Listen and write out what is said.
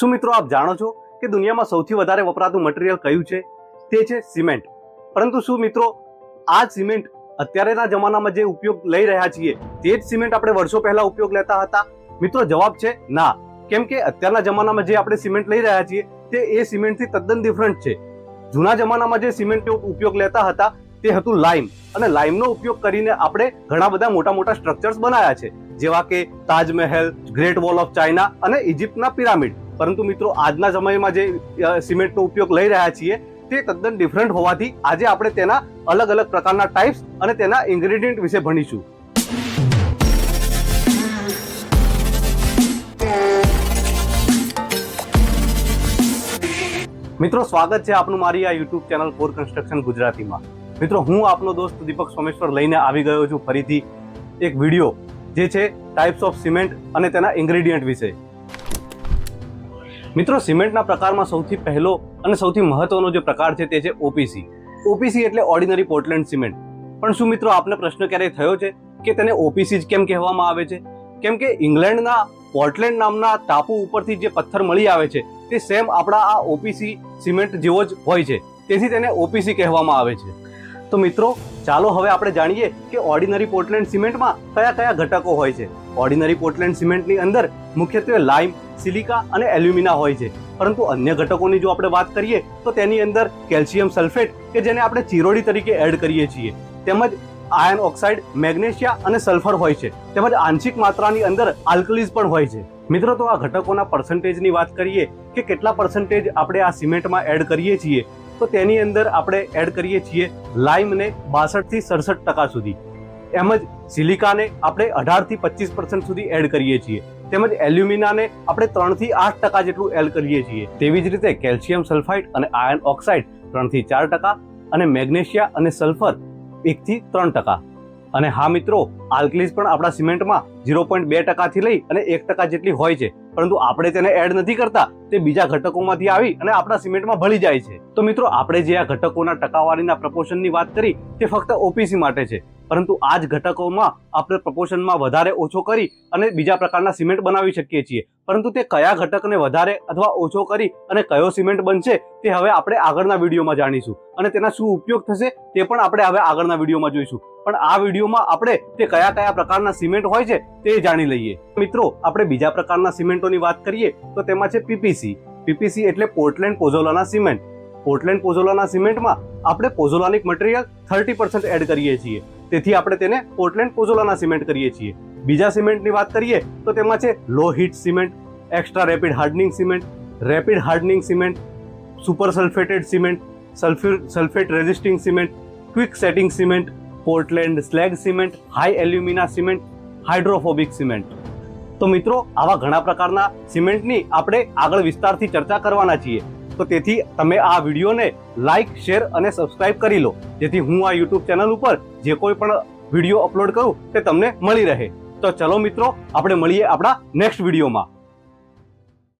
શું મિત્રો આપ જાણો છો કે દુનિયામાં સૌથી વધારે વપરાતું મટીરિયલ કયું છે? તે છે સિમેન્ટ. પરંતુ શું મિત્રો, આ સિમેન્ટ અત્યારેના જમાનામાં જે ઉપયોગ લઈ રહ્યા છીએ, તે જ સિમેન્ટ આપણે વર્ષો પહેલા ઉપયોગ લેતા હતા? મિત્રો જવાબ છે ના. કેમ કે અત્યારના જમાનામાં જે આપણે સિમેન્ટ લઈ રહ્યા છીએ, તે એ સિમેન્ટથી તદ્દન ડિફરન્ટ છે. જૂના જમાનામાં જે સિમેન્ટનો ઉપયોગ લેતા હતા, તે હતું લાઈમ અને લાઇમનો ઉપયોગ કરીને આપણે ઘણા બધા મોટા મોટા સ્ટ્રક્ચર્સ બનાવ્યા છે. જેવા કે Taj Mahal great wall of China અને ઇજિપ્તના પિરામિડ પરંતુ મિત્રો, આજના સમયમાં જે સિમેન્ટનો ઉપયોગ લઈ રહ્યા છીએ, તે તદ્દન ડિફરન્ટ હોવાથી આજે આપણે તેના અલગ અલગ પ્રકારના ટાઈપ્સ અને તેના ઇન્ગ્રેડિયન્ટ વિશે ભણીશું. મિત્રો, સ્વાગત છે આપનું મારી આ યુટ્યુબ ચેનલ ફોર કન્સ્ટ્રક્શન ગુજરાતીમાં. મિત્રો, હું આપનો દોસ્ત દીપક સોમેશ્વર લઈને આવી ગયો છું. ફરીથી એક વીડિયો જે છે ટાઈપ્સ ઓફ સિમેન્ટ અને તેના ઇન્ગ્રેડિયન્ટ વિશે. મિત્રો સિમેન્ટના પ્રકારમાં સૌથી પહેલો અને સૌથી મહત્વનો જે પ્રકાર છે તે છે ઓપીસી ઓપીસી એટલે ઓર્ડિનરી પોર્ટલેન્ડ સિમેન્ટ પણ શું મિત્રો, આપને પ્રશ્ન ક્યારેય થયો છે કે તેને ઓપીસી જ કેમ કહેવામાં આવે છે? કેમ કે ઇંગ્લેન્ડના પોર્ટલેન્ડ નામના ટાપુ ઉપરથી જે પથ્થર મળી આવે છે, તે સેમ આપણા આ ઓપીસી સિમેન્ટ જેવો જ હોય છે. તેથી તેને ઓપીસી કહેવામાં આવે છે. તો મિત્રો, ચાલો હવે આપણે જાણીએ કે ઓર્ડિનરી પોર્ટલેન્ડ સિમેન્ટમાં કયા કયા ઘટકો હોય છે. ઓર્ડિનરી પોર્ટલેન્ડ સિમેન્ટની અંદર મુખ્યત્વે લાઇમ સિલિકા અને એલ્યુમિના હોય છે. પરંતુ અન્ય ઘટકોની જો આપણે વાત કરીએ, તો તેની અંદર કેલ્શિયમ સલ્ફેટ કે જેને આપણે ચીરોડી તરીકે એડ કરીએ છીએ. તેમજ આયર્ન ઓક્સાઇડ મેગ્નેશિયા અને સલ્ફર હોય છે. તેમજ આંશિક માત્રાની અંદર આલ્કલીઝ પણ હોય છે. મિત્રો, તો આ ઘટકોના પર્સન્ટેજની વાત કરીએ કે કેટલા પર્સન્ટેજ આપણે આ સિમેન્ટમાં એડ કરીએ છીએ. તો તેની અંદર આપણે એડ કરીએ છીએ લાઇમને બાસઠથી સડસઠ ટકા સુધી. એમ જ સિલિકાને આપણે અઢારથી પચીસ પર્સન્ટ સુધી એડ કરીએ છીએ. તેમજ એલ્યુમિનાને આપણે ત્રણથી આઠ ટકા જેટલું એડ કરીએ છીએ. તેવી જ રીતે કેલ્શિયમ સલ્ફાઇડ અને આયર્ન ઓક્સાઇડ ત્રણથી ચાર ટકા અને મેગ્નેશિયા અને સલ્ફર એકથી ત્રણ ટકા. અને હા મિત્રો, આલ્કલીઝ પણ આપણા સિમેન્ટમાં ઝીરો પોઈન્ટ બે ટકાથી લઈ અને એક ટકા જેટલી હોય છે. પરંતુ આપણે તેને એડ નથી કરતા, તે બીજા ઘટકોમાંથી આવી અને આપણા સિમેન્ટમાં ભળી જાય છે. તો મિત્રો, આપણે જે આ ઘટકોના ટકાવારીના પ્રપોર્શનની વાત કરી, તે ફક્ત ઓપીસી માટે છે. પરંતુ આ જ ઘટકોમાં આપણે પ્રપોર્શનમાં વધારે ઓછો કરી અને બીજા પ્રકારના સિમેન્ટ બનાવી શકીએ છીએ. પરંતુ તે કયા ઘટકને વધારે અથવા ઓછો કરી અને કયો સિમેન્ટ બનશે, તે હવે આપણે આગળના વિડીયોમાં જાણીશું. અને તેના શું ઉપયોગ થશે, તે પણ આપણે હવે આગળના વિડીયોમાં જોઈશું. પણ આ વિડીયોમાં આપણે તે કયા કયા પ્રકારના સિમેન્ટ હોય છે તે જાણી લઈએ. મિત્રો, આપણે બીજા પ્રકારના સિમેન્ટોની વાત કરીએ તો તેમાં છે પીપીસી. પીપીસી એટલે Portland pozzolana cement. Portland pozzolana સિમેન્ટમાં આપણે pozzolanic material thirty percent add કરીએ છીએ. તેથી આપણે તેને પોર્ટલેન્ડ પોઝોલાના સિમેન્ટ કરીએ છીએ. બીજા સિમેન્ટની વાત કરીએ તો તેમાં છે low heat cement, extra rapid hardening cement, rapid hardening cement, super sulphated cement sulphur sulphate resisting cement, quick setting cement Portland slag cement, high alumina cement, hydrophobic cement. તો મિત્રો, આવા ઘણા પ્રકારના સિમેન્ટની આપણે આગળ વિસ્તારથી ચર્ચા કરવાના છીએ. તો તેથી તમે આ વિડીયોને લાઇક શેર અને સબસ્ક્રાઇબ કરી લો. જેથી હું આ યુટ્યુબ ચેનલ ઉપર જે કોઈ પણ વીડિયો અપલોડ કરું તે તમને મળી રહે. તો ચલો મિત્રો, આપણે મળીએ આપણા નેક્સ્ટ વિડીયોમાં.